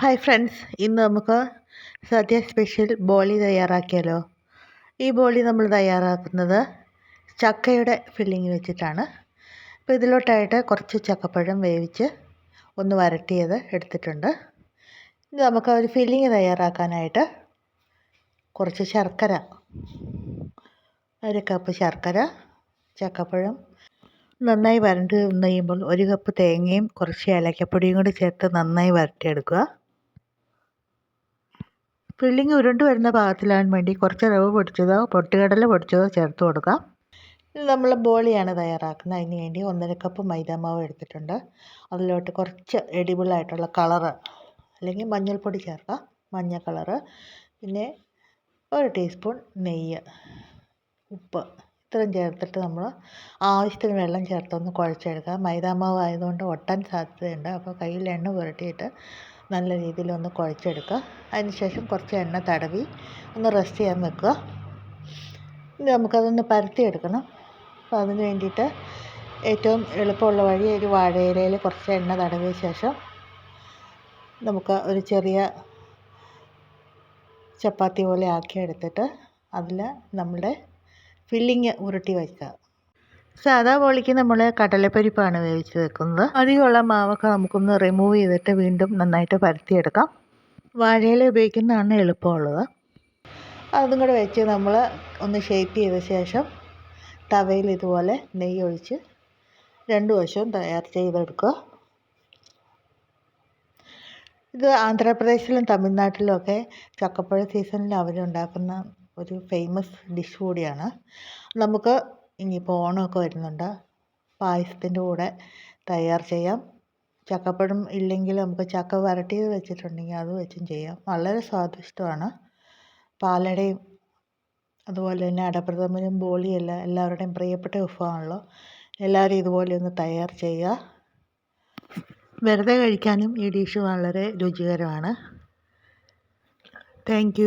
Hi friends ഇന്ന് നമുക്ക് സദ്യ special ബോളി തയ്യാറാക്കിയാലോ? ഈ ബോളി നമ്മൾ തയ്യാറാക്കുന്നത് ചക്കയുടെ ഫില്ലിങ് വെച്ചിട്ടാണ്. അപ്പോൾ ഇതിലോട്ടായിട്ട് കുറച്ച് ചക്കപ്പഴം വേവിച്ച് ഒന്ന് വരട്ടിയത് എടുത്തിട്ടുണ്ട്. ഇത് നമുക്ക് ഒരു ഫില്ലിങ് തയ്യാറാക്കാനായിട്ട് കുറച്ച് ശർക്കര ഒരു കപ്പ് ശർക്കര ചക്കപ്പഴം നന്നായി വരണ്ട് കഴിയുമ്പോൾ ഒരു കപ്പ് തേങ്ങയും കുറച്ച് ഏലക്കപ്പൊടിയും കൂടി ചേർത്ത് നന്നായി വരട്ടിയെടുക്കുക. ഫില്ലിങ് ഉരുണ്ട് വരുന്ന പാകത്തിലാൻ വേണ്ടി കുറച്ച് റവ് പൊടിച്ചതോ പൊട്ടുകടല പൊടിച്ചതോ ചേർത്ത് കൊടുക്കാം ഇത് നമ്മൾ ബോളിയാണ് തയ്യാറാക്കുന്നത്. അതിന് വേണ്ടി ഒന്നര കപ്പ് മൈദാമാവ് എടുത്തിട്ടുണ്ട്. അതിലോട്ട് കുറച്ച് എഡിബിളായിട്ടുള്ള കളറ് അല്ലെങ്കിൽ മഞ്ഞൾപ്പൊടി ചേർക്കാം മഞ്ഞ കളറ് പിന്നെ ഒരു ടീസ്പൂൺ നെയ്യ് ഉപ്പ്. ഇത്രയും ചേർത്തിട്ട് നമ്മൾ ആവശ്യത്തിന് വെള്ളം ചേർത്തൊന്ന് കുഴച്ചെടുക്കുക. മൈദാമാവ് ആയതുകൊണ്ട് ഒട്ടാൻ സാധ്യതയുണ്ട്. അപ്പോൾ കയ്യിൽ എണ്ണ പുരട്ടിയിട്ട് നല്ല രീതിയിൽ ഒന്ന് കുഴച്ചെടുക്കുക. അതിനുശേഷം കുറച്ച് എണ്ണ തടവി ഒന്ന് റെസ്റ്റ് ചെയ്യാൻ വെക്കുക. ഇനി നമുക്കതൊന്ന് പരത്തിയെടുക്കണം. അപ്പോൾ അതിന് വേണ്ടിയിട്ട് ഏറ്റവും എളുപ്പമുള്ള വഴി ഒരു വാഴയിലയിൽ കുറച്ച് എണ്ണ തടവിയ ശേഷം നമുക്ക് ഒരു ചെറിയ ചപ്പാത്തി പോലെ ആക്കി എടുത്തിട്ട് അതിൽ നമ്മുടെ ഫില്ലിങ് ഉരുട്ടി വയ്ക്കുക. സാധാ പോളിക്ക് നമ്മൾ കടലപ്പരിപ്പാണ് വേവിച്ച് വെക്കുന്നത് അധികമുള്ള മാവൊക്കെ നമുക്കൊന്ന് റിമൂവ് ചെയ്തിട്ട് വീണ്ടും നന്നായിട്ട് പരത്തിയെടുക്കാം. വാഴയില ഉപയോഗിക്കുന്നതാണ് എളുപ്പമുള്ളത്. അതും കൂടെ വെച്ച് നമ്മൾ ഒന്ന് ഷേപ്പ് ചെയ്ത ശേഷം തവയിൽ ഇതുപോലെ നെയ്യ് ഒഴിച്ച് രണ്ട് വശവും തയ്യാർ ചെയ്തെടുക്കുക. ഇത് ആന്ധ്രാപ്രദേശിലും തമിഴ്നാട്ടിലും ഒക്കെ ചക്കപ്പഴ സീസണിൽ അവരുണ്ടാക്കുന്ന ഒരു ഫേമസ് ഡിഷ് കൂടിയാണ്. നമുക്ക് ഇനിയിപ്പോൾ ഓണമൊക്കെ വരുന്നുണ്ട്. പായസത്തിന്റെ കൂടെ തയ്യാർ ചെയ്യാം. ചക്കപ്പഴം ഇല്ലെങ്കിൽ നമുക്ക് ചക്ക വരട്ടിയത് വെച്ചിട്ടുണ്ടെങ്കിൽ അത് വെച്ചും ചെയ്യാം. വളരെ സ്വാദിഷ്ടമാണ്. പാലടയും അതുപോലെ തന്നെ അടപ്രഥമനും ബോളിയെല്ലാം എല്ലാവരുടെയും പ്രിയപ്പെട്ട വിഭവമാണല്ലോ. എല്ലാവരും ഇതുപോലെ ഒന്ന് തയ്യാർ ചെയ്യുക. വെറുതെ കഴിക്കാനും ഈ ഡിഷ് വളരെ രുചികരമാണ്. താങ്ക്